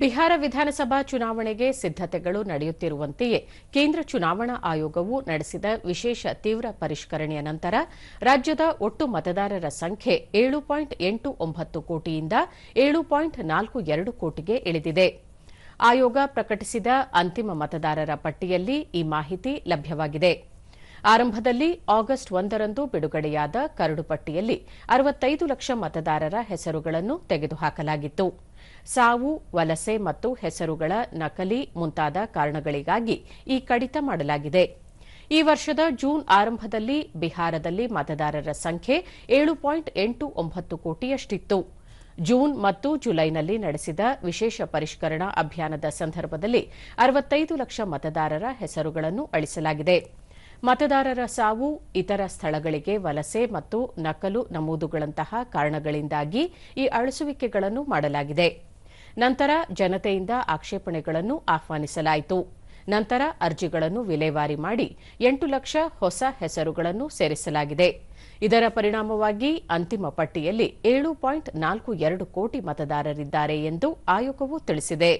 ಬಿಹಾರ ವಿಧಾನಸಭಾ ಚುನಾವಣೆಗೆ ಸಿದ್ದತೆಗಳು ನಡೆಯುತ್ತಿರುವಂತೆಯೇ ಕೇಂದ್ರ ಚುನಾವಣಾ ಆಯೋಗವು ನಡೆಸಿದ ವಿಶೇಷ ತೀವ್ರ ಪರಿಷ್ಕರಣೆಯ ನಂತರ ರಾಜ್ಯದ ಒಟ್ಟು ಮತದಾರರ ಸಂಖ್ಯೆ ಏಳು ಪಾಯಿಂಟ್ ಎಂಟು ಒಂಬತ್ತು ಕೋಟಿಯಿಂದ ಏಳು ಪಾಯಿಂಟ್ ನಾಲ್ಕು ಎರಡು ಕೋಟಿಗೆ ಇಳಿದಿದೆ. ಆಯೋಗ ಪ್ರಕಟಿಸಿದ ಅಂತಿಮ ಮತದಾರರ ಪಟ್ಟಿಯಲ್ಲಿ ಈ ಮಾಹಿತಿ ಲಭ್ಯವಾಗಿದೆ. ಆರಂಭದಲ್ಲಿ ಆಗಸ್ಟ್ ಒಂದರಂದು ಬಿಡುಗಡೆಯಾದ ಕರಡು ಪಟ್ಟಿಯಲ್ಲಿ ಅರವತ್ತೈದು ಲಕ್ಷ ಮತದಾರರ ಹೆಸರುಗಳನ್ನು ತೆಗೆದುಹಾಕಲಾಗಿತ್ತು. ಸಾವು, ವಲಸೆ ಮತ್ತು ಹೆಸರುಗಳ ನಕಲಿ ಮುಂತಾದ ಕಾರಣಗಳಿಗಾಗಿ ಈ ಕಡಿತ ಮಾಡಲಾಗಿದೆ. ಈ ವರ್ಷದ ಜೂನ್ ಆರಂಭದಲ್ಲಿ ಬಿಹಾರದಲ್ಲಿ ಮತದಾರರ ಸಂಖ್ಯೆ ಏಳು ಪಾಯಿಂಟ್ ಎಂಟು ಒಂಬತ್ತು ಕೋಟಿಯಷ್ಟಿತ್ತು. ಜೂನ್ ಮತ್ತು ಜುಲೈನಲ್ಲಿ ನಡೆಸಿದ ವಿಶೇಷ ಪರಿಷ್ಕರಣಾ ಅಭಿಯಾನದ ಸಂದರ್ಭದಲ್ಲಿ ಅರವತ್ತೈದು ಲಕ್ಷ ಮತದಾರರ ಹೆಸರುಗಳನ್ನು ಅಳಿಸಲಾಗಿದೆ. ಮತದಾರರ ಸಾವು ಇತರ ಸ್ಥಳಗಳಿಗೆ ವಲಸೆ ಮತ್ತು ನಕಲು ನಮೂದುಗಳಂತಹ ಕಾರಣಗಳಿಂದಾಗಿ ಈ ಅಳಿಸುವಿಕೆಗಳನ್ನು ಮಾಡಲಾಗಿದೆ. ನಂತರ ಜನತೆಯಿಂದ ಆಕ್ಷೇಪಣೆಗಳನ್ನು ಆಹ್ವಾನಿಸಲಾಯಿತು. ನಂತರ ಅರ್ಜಿಗಳನ್ನು ವಿಲೇವಾರಿ ಮಾಡಿ ಎಂಟು ಲಕ್ಷ ಹೊಸ ಹೆಸರುಗಳನ್ನು ಸೇರಿಸಲಾಗಿದೆ. ಇದರ ಪರಿಣಾಮವಾಗಿ ಅಂತಿಮ ಪಟ್ಟಿಯಲ್ಲಿ ಏಳು ಪಾಯಿಂಟ್ ನಾಲ್ಕು ಎರಡು ಕೋಟಿ ಮತದಾರರಿದ್ದಾರೆ ಎಂದು ಆಯೋಗವು ತಿಳಿಸಿದೆ.